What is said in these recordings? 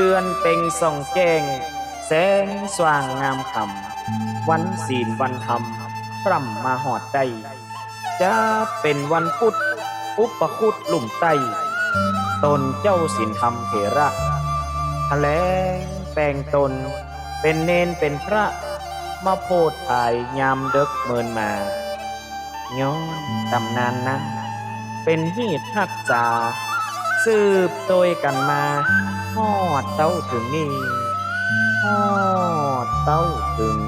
เดือนเป่งส่องแจ้ง แสงสว่างงามคำวันศีลวันธรรมพร่ำมาหอดใดจะเป็นวันพุธอุปคุตลุ่มไตตนเจ้าศีลธรรมเถระแลงแปลงตน เป็นเนนเป็นพระมาโพดภายยามเดึกเมินมาย้อนตำนานนั้น เป็นฮีดฮักษา สืบโดยกันมาฮอดเต้าถึงนี่ฮอดเต้าถึง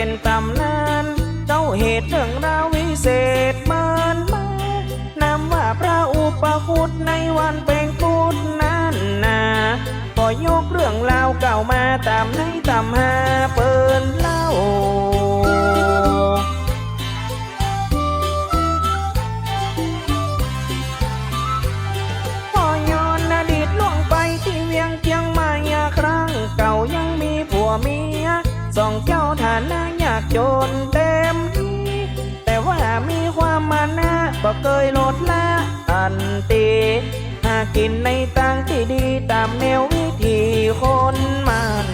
เป็นตำนานเจ้าเหตุเรื่องราววิเศษมานมานำว่าพระอุปคุตในวันเป็นพุตนั้นนาก็ยกเรื่องราวเก่ามาตามในตำหาเปินเล่า นเต็มที่ แต่ว่ามีความมานะก็เคยลดละอันตีหากินในทางที่ดีตามแนววิธีคนมัน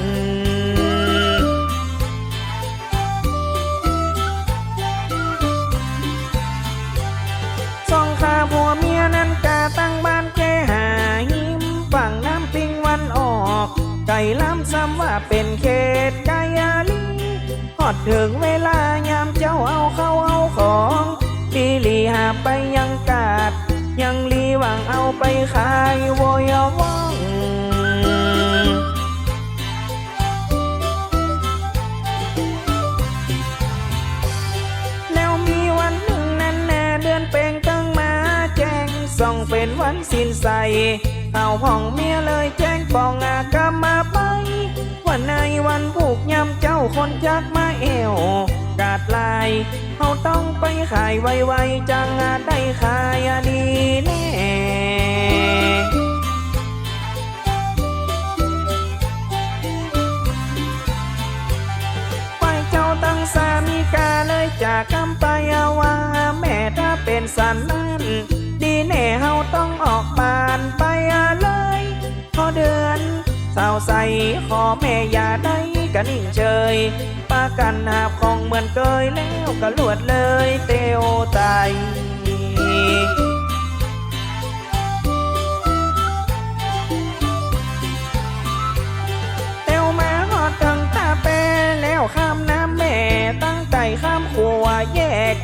สองขาผัวเมียนั้นกาตั้งบ้านแค่หาหิมฝั่งน้ำปิงวันออกไก่ล้ำซ้ำว่าเป็นเขตไก่อาลี อดถึงเวลายามเจ้าเอาเข้าเอาของลีลีหาไปยังกาด ยังลีหวังเอาไปขายโวยว่องแล้วมีวันหนึ่งนั้นแน่เดือนเป่งตั้งมาแจ้งส่องเป็นวันสิ้นใสเอาพ่องเมียเลยแจ้งปองอากามาไป วันในวันผูกยำ คนจักมาเอวกาดลายเขาต้องไปขายไวๆจังอาได้ขายดีแน่ไปเจ้าตั้งสามีกาเลยจากคำไปเอาว่าแม่ถ้าเป็นสันนั้นดีแน่เฮาต้องออกบานไปเลยพอเดือนสาวใสขอแม่อย่าได้ กันนิ่งเฉยปากันหาบของเหมือนเคยแล้วก็ลวดเลยเตียวไตเตียวมาหอดถึงตาเปแล้วข้ามน้ำแม่ตั้งใจข้ามขัวแยก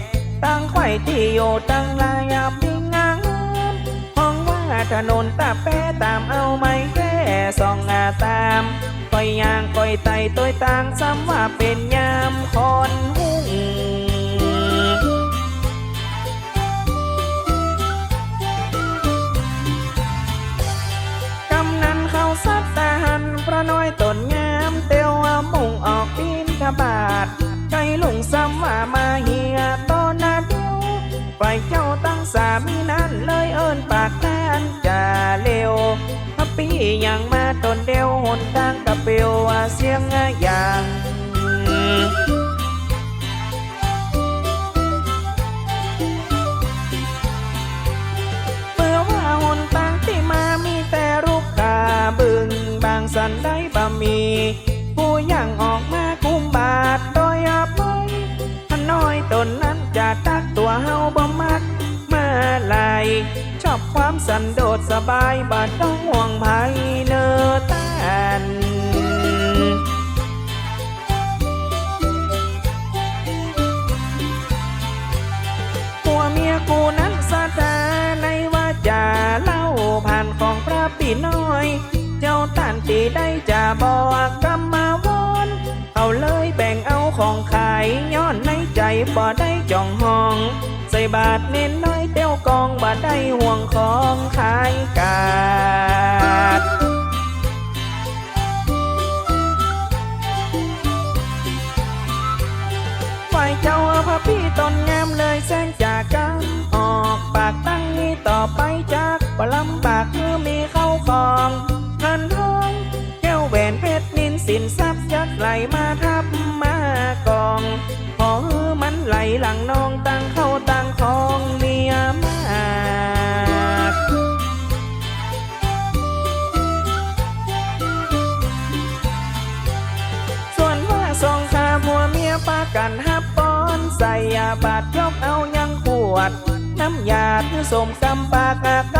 ตั้งไข่ที่โยตั้งลายาพิงงามห้องว่าถนนตาเปตามเอาไม่แค่สองอาตาม อยยางก้อยไตตัวต่างซ้ำว่าเป็นยามคอน เปียวว่าเสียงอย่างเมื่อว่าหนทางที่มามีแต่รูปกาบึง บางสันได้บะมีผู้ยังออกมาคุมบาทโดยอาภัยน้อยตนนั้นจะตักตัวเฮาบ่มักมาลายชอบความสันโดษสบายบาดต้องห่วงภัยเนอตาน ตีน้อย เจ้าตันตีได้จะบอกกรรมาวอนเอาเลยแบ่งเอาของขายย้อนในใจบ่ได้จองห้อง ใส่บาทเน้นน้อยเตี้ยกองบ่ได้ห่วงของขายกาดฝ่ายเจ้าพระพี่ตนงามเลยแสงจากกันออกปากตั้งนี้ต่อไปจากบ่ลำปากเคือมีค ข้าของเงินทองแก้วแหวนเพชรนินสินทรัพย์ยักไหลมาทับมากองพอมันไหลหลังน้องตั้งเข้าตั้งของเมียมากส่วนว่าสองขาผัวเมียปากันฮับป้อนใส่ยาบาดยกเอายังขวด น้ำยาที่สมกำปากอาก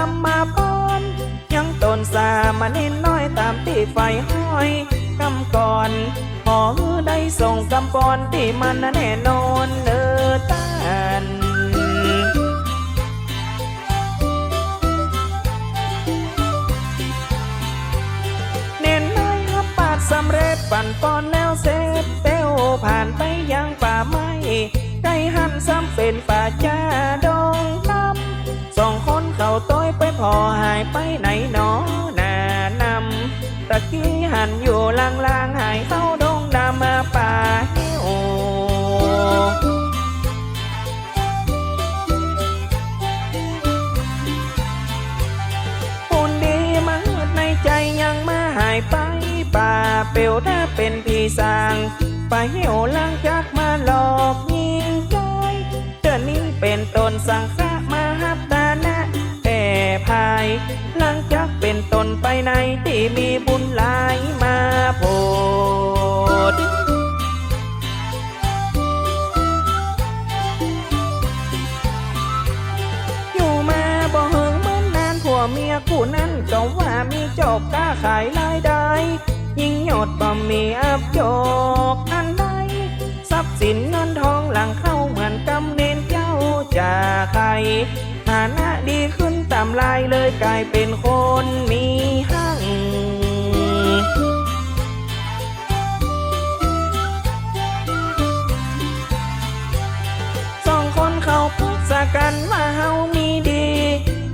ไฟห้อยกำก่อนพอได้ส่งกำปอนที่มันแน่นอนเนอตานเน้นน้อยฮับปาดสำเร็จปั่นปอนแล้วเสร็จเต้วผ่านไปยังป่าไม้ไก่หันซ้ำเป็นป่าจ้าดองลำสองคนเขาต้อยไปพอหายไปไหนหนอนาะ หันอยู่ลางๆหายเข้าดงดำมาป่าเหี่ยวปุ่นดีมาในใจยังมาหายไปป่าเปียวถ้าเป็นพี่สางไปเหี่ยวล่างจากมาหลอก นตนไปในที่มีบุญหลายมาโพดอยู่มาบ่เฮิงเหมือนนานผัวเมียคู่นั้นก็ว่ามีจบก้าขายรายได้ ยิ่งหยดบ่มีอับจกอันใดทรัพย์สินเงินทองหลังเข้าเหมือนกำเนินเจ้าจะใครฐานะดีขึ้นามลายเลยกลายเป็นคนมีหังสองคนเขาพูดสากันว่าเฮามีดี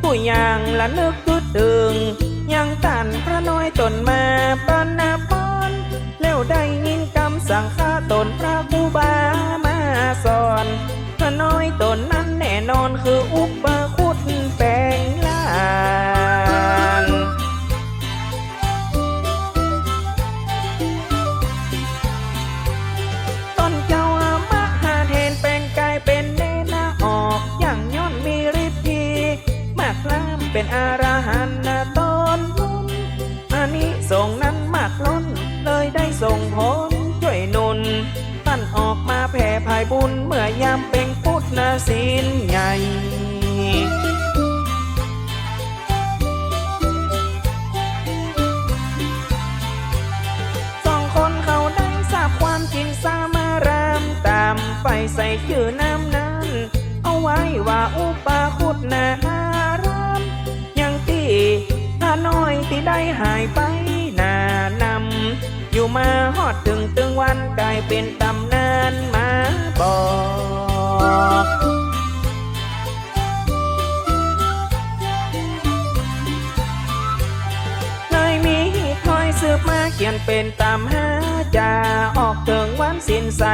ผู้อย่างละนึกคือตึง ยังตันพระน้อยตนมาปานนาปอนแล้วได้ยินคำสั่งข้าตนพระกูบา ส่งผลช่วยนุนท่านออกมาแผ่ภายบุญเมื่อยามเป็นพุทธนาศีลใหญ่สองคนเขาได้ทราบความจริงสามารามตามไปใส่ชื่อน้ำนั้น เอาไว้ว่าอุปาคุตนารามยังตีถ้าน้อยที่ได้หายไป อยู่มาฮอดถึงตึงวันกลายเป็นตำนานมาบอกเลยมีคอยสืบมาเขียนเป็นตามหาจาออกถึงวันสิ้นใส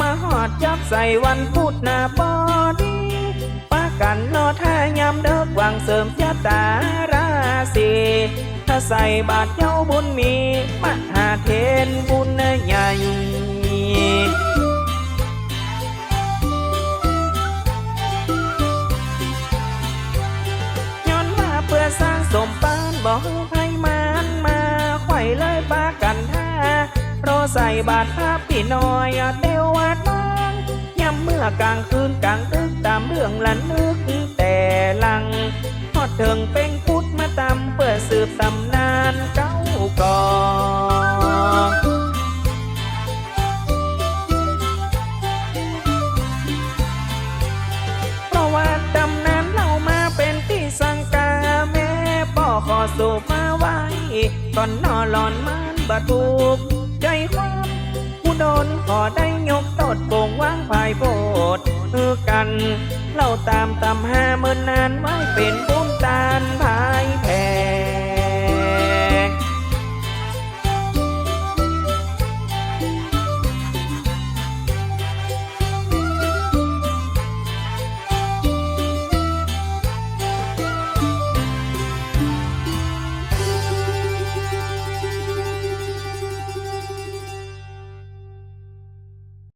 มาหอดจับใส่วันพุธหนาบอดีป้ากันนอท่ายามเดิกวังเสริมชะตาราศีถ้าใส่บาทเย้าบุญมี เทนบุญใหญ่ ย้อนมาเพื่อสร้างสมปานบอกไพมานมาไขว่เลยปากันท่ารอใส่บาทภาพพี่น้อยเดววัดบางย้ำเมื่อกลางคืนกลางตึกตามเรื่องละนึกแต่หลังทอดเถึงเป็นพุทธมาตำเพื่อสืบตำนานเก้าก่อน สูบมาไว้ ตอนนอหลอนมันบะถูกใจความผู้โดนขอได้ยกตดโป่งว่างภายโบดเออกันเล่าตามตำห้าเมื่อนนานไว้เป็นบุ้มตานภายแผ่